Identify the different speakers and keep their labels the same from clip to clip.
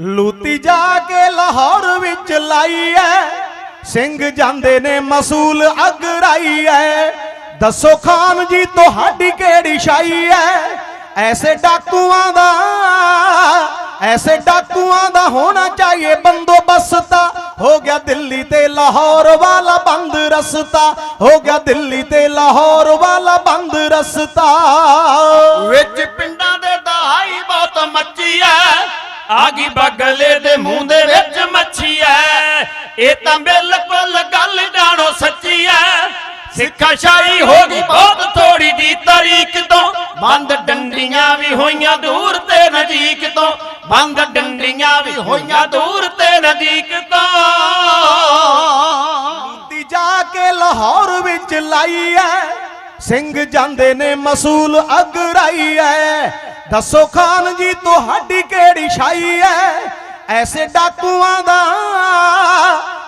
Speaker 1: ਲੂਤੀ ਜਾ ਕੇ ਲਾਹੌਰ ਵਿੱਚ ਲਾਈ ਐ। ਸਿੰਘ ਜਾਂਦੇ ਨੇ ਮਸੂਲ ਅਗਰਾਈ ਐ। ਦੱਸੋ ਖਾਨ ਜੀ, ਤੁਹਾਡੀ ਕਿਹੜੀ ਸ਼ਾਈ ਐ? ਐਸੇ ਡਾਕੂਆਂ ਦਾ, ਐਸੇ ਡਾਕੂਆਂ ਦਾ ਹੋਣਾ ਚਾਹੀਏ ਬੰਦੋਬਸਤਾ। ਹੋ ਗਿਆ ਦਿੱਲੀ ਤੇ ਲਾਹੌਰ ਵਾਲਾ ਬੰਦ ਰਸਤਾ। ਹੋ ਗਿਆ ਦਿੱਲੀ ਤੇ ਲਾਹੌਰ ਵਾਲਾ ਬੰਦ ਰਸਤਾ।
Speaker 2: ਵਿੱਚ ਪਿੰਡਾਂ ਆ ਗਈ ਬਗਲੇ ਦੇ ਮੂੰਹ ਦੇ ਵਿੱਚ ਮੱਛੀ ਐ। ਇਹ ਤਾਂ ਬਿਲਕੁਲ ਗੱਲ ਜਾਣੋ ਸੱਚੀ ਐ। ਸਿੱਖਾ ਸ਼ਾਹੀ ਹੋ ਗਈ ਬਹੁਤ ਥੋੜੀ ਦੀ ਤਾਰੀਖ ਤੋਂ। ਬੰਦ ਡੰਡੀਆਂ ਵੀ ਹੋਈਆਂ ਦੂਰ ਤੇ ਨਜ਼ਦੀਕ ਤੋਂ। ਬੰਦ ਡੰਡੀਆਂ ਵੀ ਹੋਈਆਂ ਦੂਰ ਤੇ ਨਜ਼ਦੀਕ ਤੋਂ।
Speaker 1: ਤੀ ਜਾ ਕੇ ਲਾਹੌਰ ਵਿੱਚ ਲਾਈ ਐ। ਸਿੰਘ ਜਾਂਦੇ ਨੇ ਮਸੂਲ ਅਗਰਾਈ ਐ। ਦੱਸੋ ਖਾਨ ਜੀ, ਤੁਹਾਡੀ ਕਿਹੜੀ ਸ਼ਾਈ ਐ ਐਸੇ ਡਾਕੂਆਂ ਦਾ,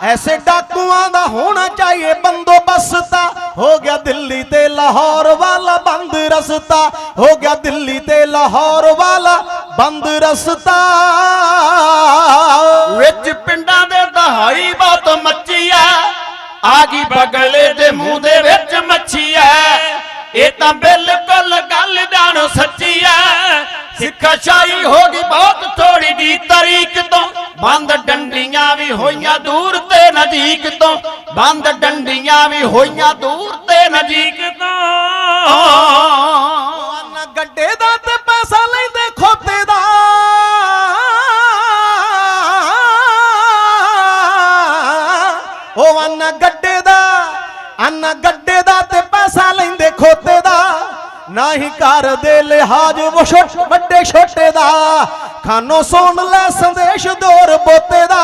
Speaker 1: ਐਸੇ ਡਾਕੂਆਂ ਦਾ ਹੋਣਾ ਚਾਹੀਏ ਬੰਦੋਬਸਤਾ ਹੋ ਗਿਆ ਦਿੱਲੀ ਤੇ ਲਾਹੌਰ ਵਾਲਾ ਬੰਦ ਰਸਤਾ। ਹੋ ਗਿਆ ਦਿੱਲੀ ਤੇ ਲਾਹੌਰ ਵਾਲਾ ਬੰਦ ਰਸਤਾ।
Speaker 2: ਵਿੱਚ ਪਿੰਡਾਂ ਦੇ ਦਹਾਈ ਬਾਤ ਮੱਚੀ ਐ ਆ ਗਈ ਬਗਲੇ ਦੇ ਮੂੰਹ ਦੇ ਵਿੱਚ ਮੱਛੀ ਐ ਇਹ ਤਾਂ ਬਿਲਕੁਲ ਗੱਲ ਜਾਣੋ ਸਿੱਖਾ ਹੋ ਗਈ ਬਹੁਤ ਥੋੜੀ ਦੀ ਤਾਰੀਖ ਤੋਂ। ਬੰਦ ਡੰਡੀਆਂ ਵੀ ਹੋਈਆਂ ਦੂਰ ਤੇ ਨਜ਼ਦੀਕ ਤੋਂ। ਬੰਦ ਡੰਡੀਆਂ ਵੀ ਹੋਈਆਂ ਦੂਰ ਤੇ ਨਜ਼ਦੀਕ ਤੋਂ।
Speaker 1: ਨਾ ਗੱਡੇ ਦਾ ਤੇ ਪੈਸਾ ਲੈਂਦੇ ਖੋਤੇ ਦਾ। ਉਹ ਅੰਨ ਗੱਡੇ ਦਾ, ਅੰਨ ਗੱਡੇ ਦਾ ਤੇ ਪੈਸਾ ਲੈਂਦੇ ਖੋਤੇ ਦਾ। ਨਾ ਹੀ ਘਰ ਦੇ ਲਿਹਾਜ਼ ਵੱਡੇ ਛੋਟੇ ਦਾ। ਖਾਨੋ ਸੁਣ ਲੈ ਸੰਦੇਸ਼ ਦੌਰ ਬੋਤੇ ਦਾ।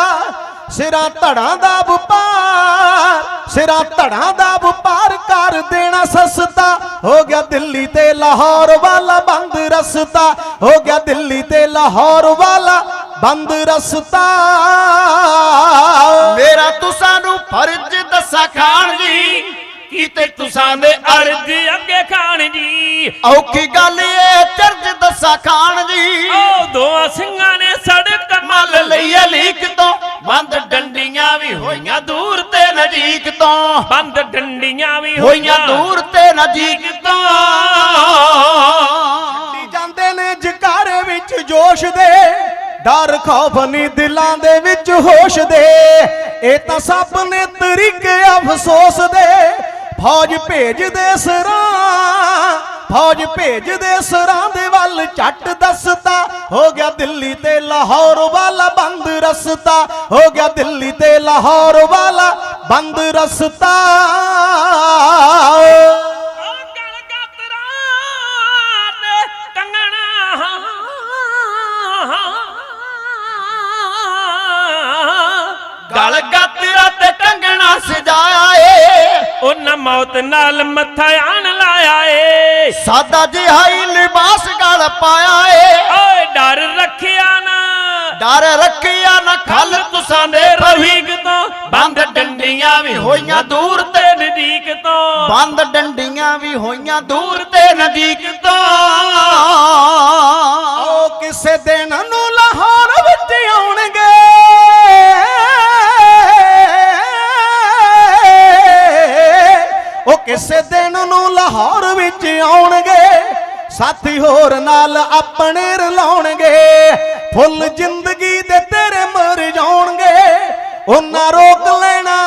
Speaker 1: ਸਿਰਾਂ ਧੜਾਂ ਦਾ ਵਪਾਰ ਸਿਰਾਂ ਧੜਾਂ ਦਾ ਵਪਾਰ ਕਰ ਦੇਣਾ ਸਸਤਾ। ਹੋ ਗਿਆ ਦਿੱਲੀ ਤੇ ਲਾਹੌਰ ਵਾਲਾ ਬੰਦ ਰਸਤਾ। ਹੋ ਗਿਆ ਦਿੱਲੀ ਤੇ ਲਾਹੌਰ ਵਾਲਾ ਬੰਦ ਰਸਤਾ।
Speaker 2: ਮੇਰਾ ਤੁਸਾਂ ਨੂੰ ਫਰਜ਼ ਦੱਸਾ ਖਾਣ ਜੀ। ਕੀਤੇ ਤੁਸਾਂ ਦੇ ਅਰਜ਼ ਅੱਗੇ ਖਾਨ ਜੀ? ਔਖੀ ਗੱਲ ਏ ਚਰਜ ਦੱਸਾਂ ਖਾਨ ਜੀ।
Speaker 3: ਉਹ ਦੋਆਂ ਸਿੰਘਾਂ ਨੇ ਸੜਕ
Speaker 2: ਮੱਲ ਲਈਏ ਲੀਕ ਤੋਂ ਬੰਦ ਡੰਡੀਆਂ ਵੀ ਹੋਈਆਂ ਦੂਰ ਤੇ ਨਜ਼ਦੀਕ ਤੋਂ।
Speaker 3: ਬੰਦ ਡੰਡੀਆਂ ਵੀ
Speaker 2: ਹੋਈਆਂ ਦੂਰ ਤੇ ਨਜ਼ਦੀਕ ਤੋਂ।
Speaker 1: ਦੀ ਜਾਂਦੇ ਨੇ ਜਕਾਰੇ ਵਿੱਚ ਜੋਸ਼ ਦੇ ਡਰ ਖੌਫ ਨਹੀਂ ਦਿਲਾਂ ਦੇ ਵਿੱਚ ਹੋਸ਼ ਦੇ। ਇਹ ਤਾਂ ਸਭ ਨੇ ਤਰੀਕੇ ਅਫਸੋਸ ਦੇ ਫੌਜ ਭੇਜਦੇ ਸਰਾਂ ਫੌਜ ਭੇਜਦੇ ਸਰਾਂ ਦੇ ਵੱਲ ਝੱਟ ਦੱਸਤਾ ਹੋ ਗਿਆ ਦਿੱਲੀ ਤੇ ਲਾਹੌਰ ਵਾਲਾ ਬੰਦ ਰਸਤਾ ਹੋ ਗਿਆ ਦਿੱਲੀ ਤੇ ਲਾਹੌਰ ਵਾਲਾ ਬੰਦ ਰਸਤਾ।
Speaker 2: ਗਲ
Speaker 3: ਉਹਨਾਂ ਮੌਤ ਨਾਲ ਮੱਥਾ ਆਣ ਲਾਇਆ ਏ।
Speaker 2: ਸਾਦਾ ਜਿਹਾਈ ਲਿਬਾਸ ਗਲ ਪਾਇਆ ਏ।
Speaker 3: ਓਏ ਡਰ ਰੱਖਿਆ ਨਾ।
Speaker 2: ਡਰ ਰੱਖਿਆ ਨਾ ਖਲ ਤੁਸਾਂ ਦੇ
Speaker 3: ਰਵੀਕ ਤੋਂ।
Speaker 2: ਬੰਦ ਡੰਡੀਆਂ ਵੀ ਹੋਈਆਂ ਦੂਰ ਤੇ
Speaker 3: ਨਜ਼ਦੀਕ ਤੋਂ।
Speaker 2: ਬੰਦ ਡੰਡੀਆਂ ਵੀ ਹੋਈਆਂ ਦੂਰ ਤੇ ਨਜ਼ਦੀਕ
Speaker 1: ਕਿਸੇ ਦਿਨ ਨੂੰ ਲਾਹੌਰ ਵਿੱਚ ਆਉਣਗੇ, ਸਾਥੀ ਹੋਰ ਨਾਲ ਆਪਣੇ ਰਲਾਉਣਗੇ। ਫੁੱਲ ਜ਼ਿੰਦਗੀ ਦੇ ਤੇਰੇ ਮਰ ਜਾਣਗੇ ਉਹਨਾਂ ਰੋਕ ਲੈਣਾ,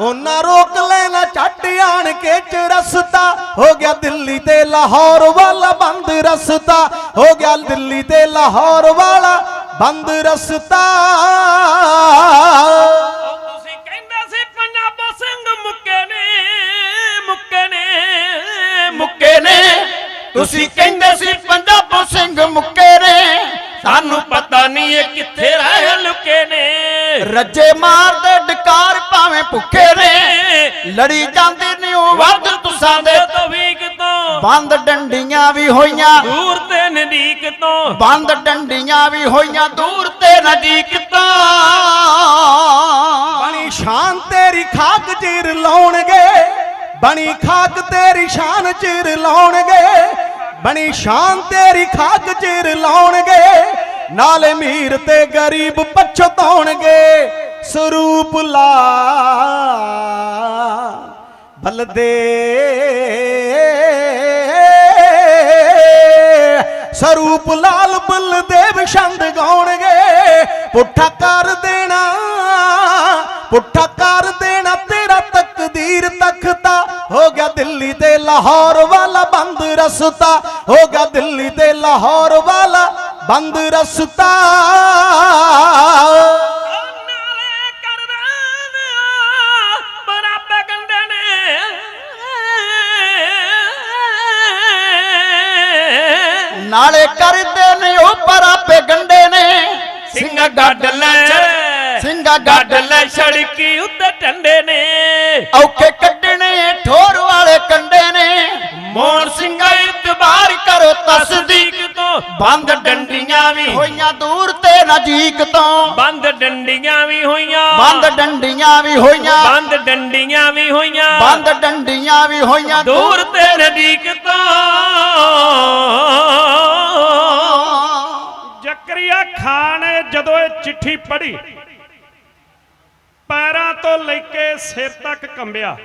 Speaker 1: ਉਹਨਾਂ ਰੋਕ ਲੈਣਾ ਛੱਡ ਆਣ ਕੇ ਚ ਰਸਤਾ। ਹੋ ਗਿਆ ਦਿੱਲੀ ਤੇ ਲਾਹੌਰ ਵਾਲਾ ਬੰਦ ਰਸਤਾ। ਹੋ ਗਿਆ ਦਿੱਲੀ ਤੇ ਲਾਹੌਰ ਵਾਲਾ ਬੰਦ ਰਸਤਾ।
Speaker 3: ਤੁਸੀਂ ਕਹਿੰਦੇ ਸੀ ਪੰਜਾਬੋਂ ਸਿੰਘ ਮੁੱਕੇ ਨੇ। ਸਾਨੂੰ ਪਤਾ ਨਹੀਂ ਇਹ ਕਿੱਥੇ ਰਹਿ ਲੁਕੇ ਨੇ।
Speaker 2: ਰੱਜੇ ਮਾਰਦੇ ਡਕਾਰ ਭਾਵੇਂ ਭੁੱਖੇ ਨੇ। ਲੜੀ ਜਾਂਦੇ ਨੇ ਉਹ ਵੱਧ ਤੁਸਾਂ ਦੇ।
Speaker 3: ਤਵੀਕ ਤੋਂ
Speaker 2: ਬੰਦ ਡੰਡੀਆਂ ਵੀ ਹੋਈਆਂ।
Speaker 3: ਦੂਰ ਤੇ ਨਜ਼ਦੀਕ ਤੋਂ।
Speaker 2: ਬੰਦ ਡੰਡੀਆਂ ਵੀ ਹੋਈਆਂ ਦੂਰ ਤੇ ਨਜ਼ਦੀਕ ਤੋਂ।
Speaker 1: ਬਣੀ ਸ਼ਾਨ ਤੇਰੀ ਖਾਕ ਚਿਰ ਲਾਉਣਗੇ। ਬਣੀ ਖਾਕ ਤੇਰੀ ਸ਼ਾਨ ਚਿਰ ਲਾਉਣਗੇ। ਬਣੀ ਸ਼ਾਨ ਤੇਰੀ ਖਾਕ ਚਿਰ ਲਾਉਣਗੇ, ਨਾਲੇ ਮੀਰ ਤੇ ਗਰੀਬ ਪਛਤਾਉਣਗੇ, ਸਰੂਪ ਲਾ ਬਲਦੇ ਸਰੂਪ ਲਾਲ ਬਲਦੇਵ ਛੰਦ ਗਾਉਣਗੇ, ਪੁੱਠਾ ਕਰ ਦੇਣਾ, ਪੁੱਠਾ ਕਰ ਦੇਣਾ ਤੇਰਾ ਤਕਦੀਰ ਤਖਤਾ, ਹੋ ਗਿਆ ਦਿੱਲੀ ਤੇ ਲਾਹੌਰ ਵਾਲਾ ਬੰਦ ਰਸਤਾ ਹੋ ਗਿਆ ਦਿੱਲੀ ਤੇ ਲਾਹੌਰ ਵਾਲਾ ਬੰਦ ਰਸਤਾ।
Speaker 3: ਨਾਲੇ ਕਰਦਾ ਨੇ
Speaker 2: ਉਹ ਪਰ ਆਪੇ ਗੰਡੇ ਨੇ।
Speaker 3: ਸਿੰਘ ਗੱਡ ਲੈ
Speaker 2: ਸਿੰਘਾ
Speaker 3: ਗੱਡ ਲੈ ਸੜਕੀ ਉੱਤੇ ਟੰਡੇ ਨੇ।
Speaker 2: ਔਖੇ
Speaker 3: ਬੰਦ ਡੰਡੀਆਂ ਵੀ
Speaker 2: ਹੋਈਆਂ ਦੂਰ ਤੇ ਨਜ਼ਦੀਕ ਤੋਂ।
Speaker 3: ਬੰਦ ਡੰਡੀਆਂ ਵੀ ਹੋਈਆਂ।
Speaker 2: ਬੰਦ ਡੰਡੀਆਂ ਵੀ ਹੋਈਆਂ।
Speaker 3: ਬੰਦ ਡੰਡੀਆਂ ਵੀ ਹੋਈਆਂ।
Speaker 2: ਬੰਦ ਡੰਡੀਆਂ ਵੀ ਹੋਈਆਂ
Speaker 3: ਦੂਰ ਤੇ ਨਦੀਕ ਤੋਂ।
Speaker 4: ਜ਼ਕਰੀਆ ਖਾਨ ਨੇ ਜਦੋਂ ਇਹ ਚਿੱਠੀ ਪੜ੍ਹੀ ਪੈਰਾਂ ਤੋਂ ਲੈ ਕੇ ਸਿਰ ਤੱਕ ਕੰਬਿਆ।